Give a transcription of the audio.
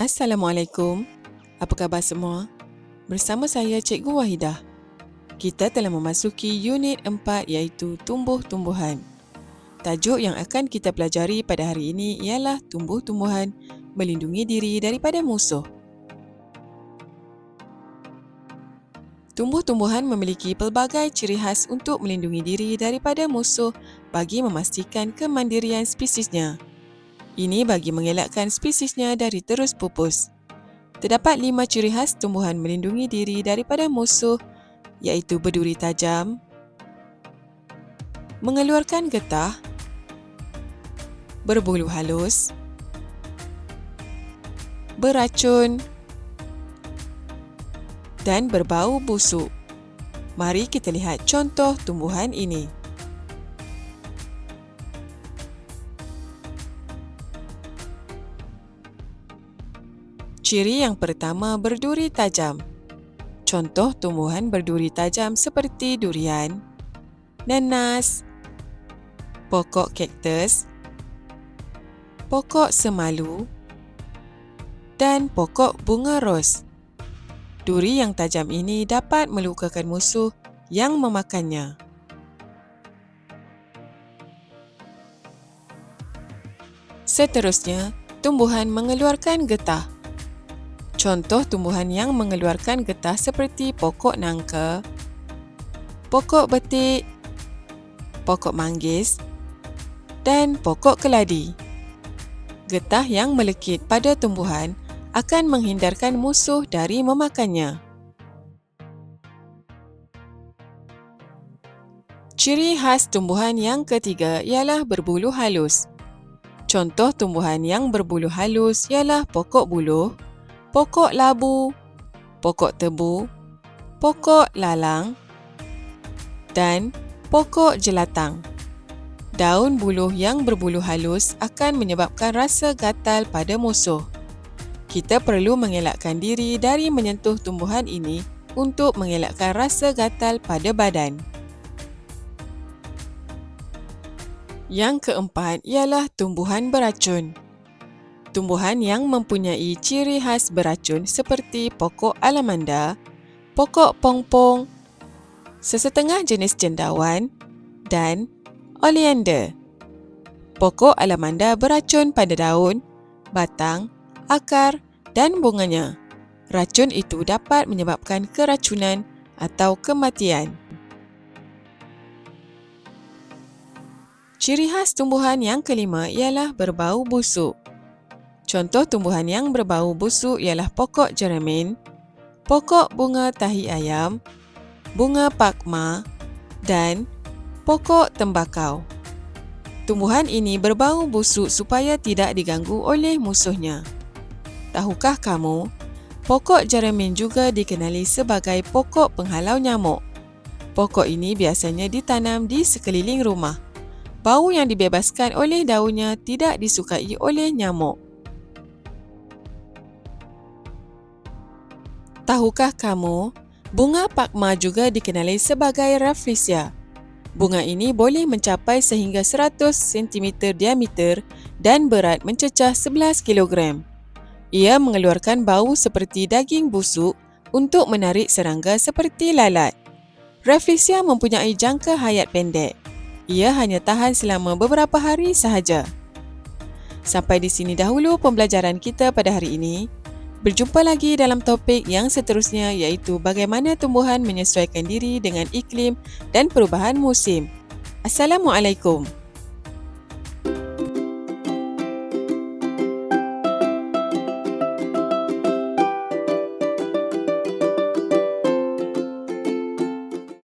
Assalamualaikum. Apa khabar semua? Bersama saya Cikgu Wahidah. Kita telah memasuki unit 4 iaitu tumbuh-tumbuhan. Tajuk yang akan kita pelajari pada hari ini ialah tumbuh-tumbuhan melindungi diri daripada musuh. Tumbuh-tumbuhan memiliki pelbagai ciri khas untuk melindungi diri daripada musuh bagi memastikan kemandirian spesiesnya. Ini bagi mengelakkan spesiesnya dari terus pupus. Terdapat lima ciri khas tumbuhan melindungi diri daripada musuh iaitu berduri tajam, mengeluarkan getah, berbulu halus, beracun dan berbau busuk. Mari kita lihat contoh tumbuhan ini. Ciri yang pertama berduri tajam. Contoh tumbuhan berduri tajam seperti durian, nanas, pokok kaktus, pokok semalu dan pokok bunga ros. Duri yang tajam ini dapat melukakan musuh yang memakannya. Seterusnya, tumbuhan mengeluarkan getah. Contoh tumbuhan yang mengeluarkan getah seperti pokok nangka, pokok betik, pokok manggis dan pokok keladi. Getah yang melekit pada tumbuhan akan menghindarkan musuh dari memakannya. Ciri khas tumbuhan yang ketiga ialah berbulu halus. Contoh tumbuhan yang berbulu halus ialah pokok buluh, pokok labu, pokok tebu, pokok lalang dan pokok jelatang. Daun buluh yang berbulu halus akan menyebabkan rasa gatal pada musuh. Kita perlu mengelakkan diri dari menyentuh tumbuhan ini untuk mengelakkan rasa gatal pada badan. Yang keempat ialah tumbuhan beracun tumbuhan yang mempunyai ciri khas beracun seperti pokok alamanda, pokok pongpong, sesetengah jenis cendawan dan oleander. Pokok alamanda beracun pada daun, batang, akar dan bunganya. Racun itu dapat menyebabkan keracunan atau kematian. Ciri khas tumbuhan yang kelima ialah berbau busuk. Contoh tumbuhan yang berbau busuk ialah pokok jeremin, pokok bunga tahi ayam, bunga pakma dan pokok tembakau. Tumbuhan ini berbau busuk supaya tidak diganggu oleh musuhnya. Tahukah kamu, pokok jeremin juga dikenali sebagai pokok penghalau nyamuk. Pokok ini biasanya ditanam di sekeliling rumah. Bau yang dibebaskan oleh daunnya tidak disukai oleh nyamuk. Tahukah kamu, bunga pakma juga dikenali sebagai rafflesia. Bunga ini boleh mencapai sehingga 100 cm diameter dan berat mencecah 11 kg. Ia mengeluarkan bau seperti daging busuk untuk menarik serangga seperti lalat. Rafflesia mempunyai jangka hayat pendek. Ia hanya tahan selama beberapa hari sahaja. Sampai di sini dahulu pembelajaran kita pada hari ini. Berjumpa lagi dalam topik yang seterusnya iaitu bagaimana tumbuhan menyesuaikan diri dengan iklim dan perubahan musim. Assalamualaikum.